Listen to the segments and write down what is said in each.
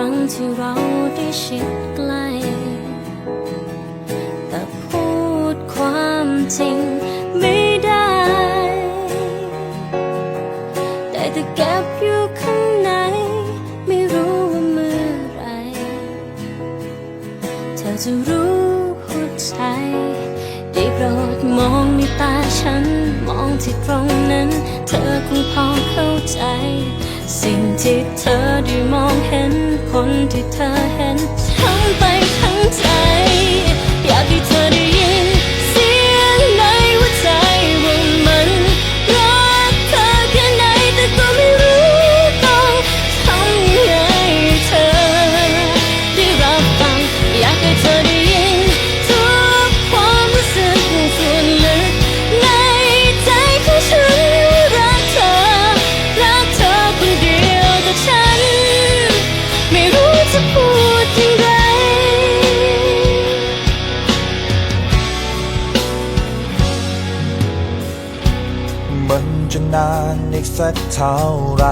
รั้งที่เราได้ชิดใกล้แต่พูดความจริงไม่ได้ แต่เก็บอยู่ข้างใน ไม่รู้ว่าเมื่อไร เธอจะรู้หัวใจได้โปรดมองในตาฉัน มองที่ตรงนั้น เธอคงพอเข้าใจ สิ่งที่เธอได้มองเห็นคนที่เธอเห็นทั้งไปทั้งใจ จะนานอีกสักเท่าไร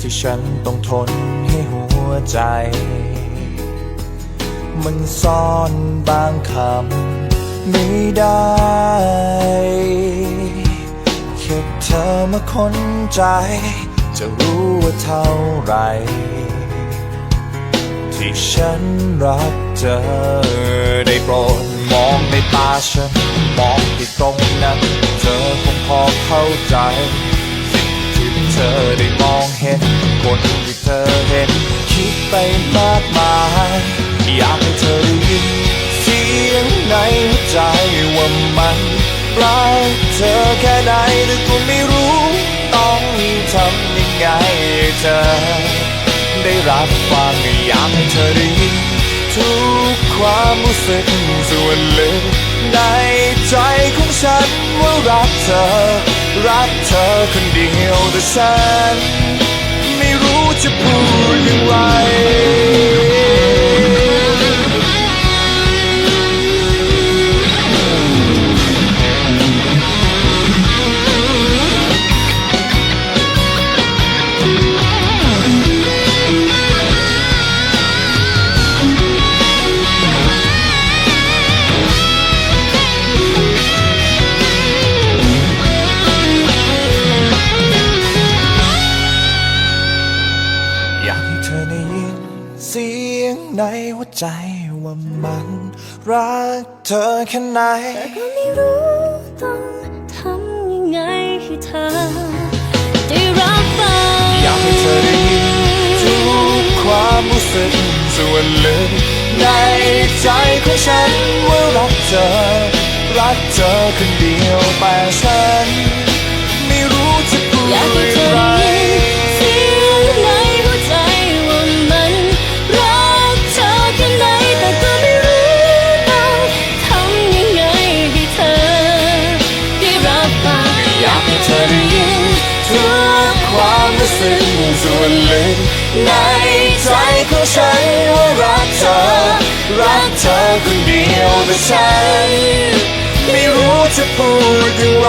ที่ฉันต้องทนให้หัวใจ มันซ่อนบางคำไม่ได้ แค่เธอมาค้นใจ จะรู้ว่าเท่าไร ที่ฉันรักเธอ ได้โปรดมองในตาฉัน มองที่ตรงนั้น เธอคงพอเข้าใจ สิ่งที่เธอได้มองเห็น คนที่เธอเห็น คิดไปมากมาย อยากให้เธอได้ยินเสียงในหัวใจว่ามันรักเธอแค่ไหนแต่ก็ไม่รู้ ต้องทำยังไงให้เธอ รับฟังอยากให้เธอได้ยินทุกความรู้สึกส่วนลึกในใจของฉันว่ารักเธอ รักเธอคนเดียวแต่ฉัน ไม่รู้จะพูดยังไร เสียงในหัวใจว่ามัน รักเธอแค่ไหน แต่ก็ไม่รู้ต้องทำยังไงให้เธอ ได้รับฟังอยากให้เธอได้ยินทุกความรู้สึกส่วนลึกในใจของฉันว่ารักเธอ รักเธอคนเดียวแต่ฉัน ในใจของฉันว่ารักเธอ รักเธอคนเดียวแต่ฉัน ไม่รู้จะพูดอย่างไร